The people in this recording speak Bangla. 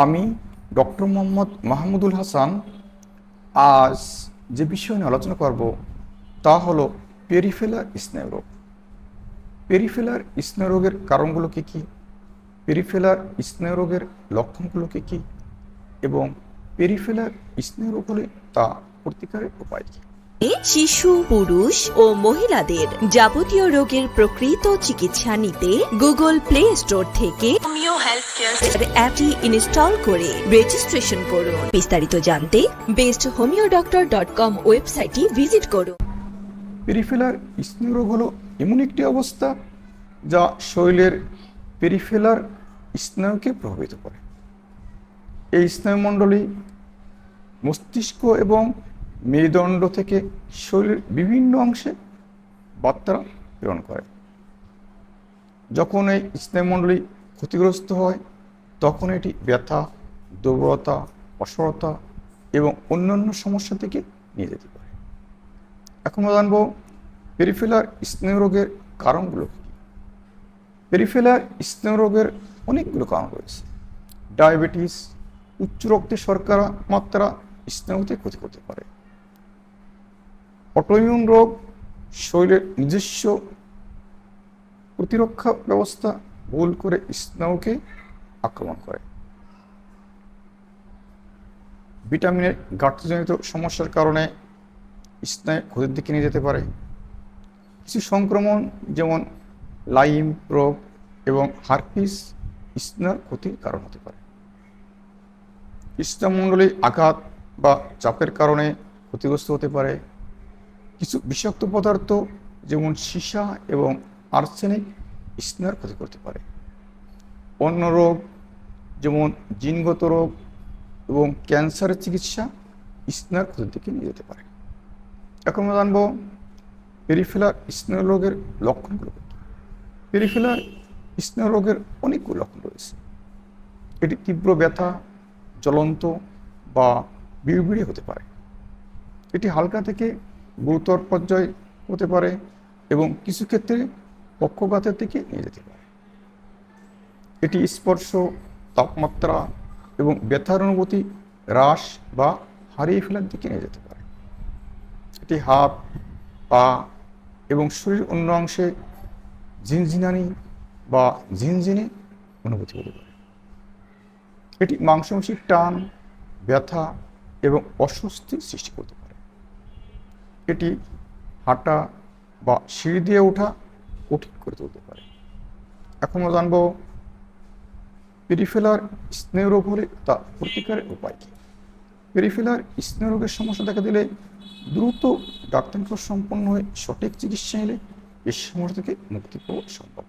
আমি ডক্টর মোহাম্মদ মাহমুদুল হাসান আজ যে বিষয় নিয়ে আলোচনা করব, তা হলো পেরিফেলার স্নায়ুরোগ পেরিফেলার স্নায়ুরোগের কারণগুলো কী কী? পেরিফেলার স্নায়ুরোগের লক্ষণগুলো কী কী? এবং পেরিফেলার স্নায়ুরোগ হলে তা প্রতিকারের উপায় কী? শিশু পুরুষ ও মহিলাদের যাবতীয় রোগের প্রকৃত চিকিৎসা নিতে গুগল প্লে স্টোর থেকে হোমিও হেলথ কেয়ার অ্যাপটি ইনস্টল করে রেজিস্ট্রেশন করুন। বিস্তারিত জানতে best homeo doctor dot com ওয়েবসাইটটি ভিজিট করুন। পেরিফেলার স্নায়ুরোগ হলো এমন একটি অবস্থা যা শরীরের পেরিফেলার স্নায়ুকে প্রভাবিত করে। এই স্নায়ুমণ্ডলী মস্তিষ্ক এবং মেরুদণ্ড থেকে শরীরের বিভিন্ন অংশে বার্তা প্রেরণ করে। যখন এই স্নায়ুমণ্ডলী ক্ষতিগ্রস্ত হয়, তখন এটি ব্যথা, দুর্বলতা অসরতা এবং অন্যান্য সমস্যা থেকে নিয়ে যেতে পারে। এখন জানব পেরিফেলার স্নায়ুরোগের কারণগুলো কী? পেরিফেলার স্নায়ুরোগের অনেকগুলো কারণ রয়েছে। ডায়াবেটিস, উচ্চ রক্তের শর্করা মাত্রা স্নায়ুতে ক্ষতি করতে পারে। অটোইমিউন রোগ, শরীরের নিজস্ব প্রতিরক্ষা ব্যবস্থা ভুল করে স্নায়ুকে আক্রমণ করে। ভিটামিনের ঘাটতিজনিত সমস্যার কারণে স্নায়ু ক্ষতির দিকে নিয়ে যেতে পারে। কিছু সংক্রমণ যেমন লাইম রোগ এবং হারপিস স্নায়ুর ক্ষতির কারণ হতে পারে। স্নায়ুমণ্ডলী আঘাত বা চাপের কারণে ক্ষতিগ্রস্ত হতে পারে। কিছু বিষাক্ত পদার্থ, যেমন সীসা এবং আর্সেনিক স্নায়ুর ক্ষতি করতে পারে। অন্য রোগ, যেমন জিনগত রোগ এবং ক্যান্সারের চিকিৎসা স্নায়ুর ক্ষতির দিকে নিয়ে যেতে পারে। এখন আমরা জানব পেরিফেলার স্নায়ু রোগের লক্ষণগুলো পেরিফেলার স্নায়ু রোগের অনেকগুলো লক্ষণ রয়েছে। এটি তীব্র ব্যথা, জ্বলন্ত বা বিড়বিড়ে হতে পারে। এটি হালকা থেকে গুরুতর পর্যায়ে হতে পারে এবং কিছু ক্ষেত্রে পক্ষপাতের দিকে নিয়ে যেতে পারে। এটি স্পর্শ, তাপমাত্রা এবং ব্যথার অনুভূতি হ্রাস বা হারিয়ে ফেলার দিকে নিয়ে যেতে পারে। এটি হাত, পা এবং শরীর অন্য অংশে ঝিনঝিনানি বা ঝিনঝিনে অনুভূতি হতে পারে। এটি মাংসমাংসিক টান, ব্যথা এবং অস্বস্তি সৃষ্টি করতে পারে। এটি হাঁটা বা সিঁড়ি দিয়ে ওঠা কঠিন করে তুলতে পারে। এখন আমরা জানব পেরিফেলার হলে তা প্রতিকারের উপায় কী? পেরিফেলার স্নেহরোগের সমস্যা দেখা দিলে দ্রুত ডাক্তার সম্পন্ন হয়ে সঠিক চিকিৎসা এলে এই সমস্যা থেকে মুক্তি পাওয়া সম্ভব।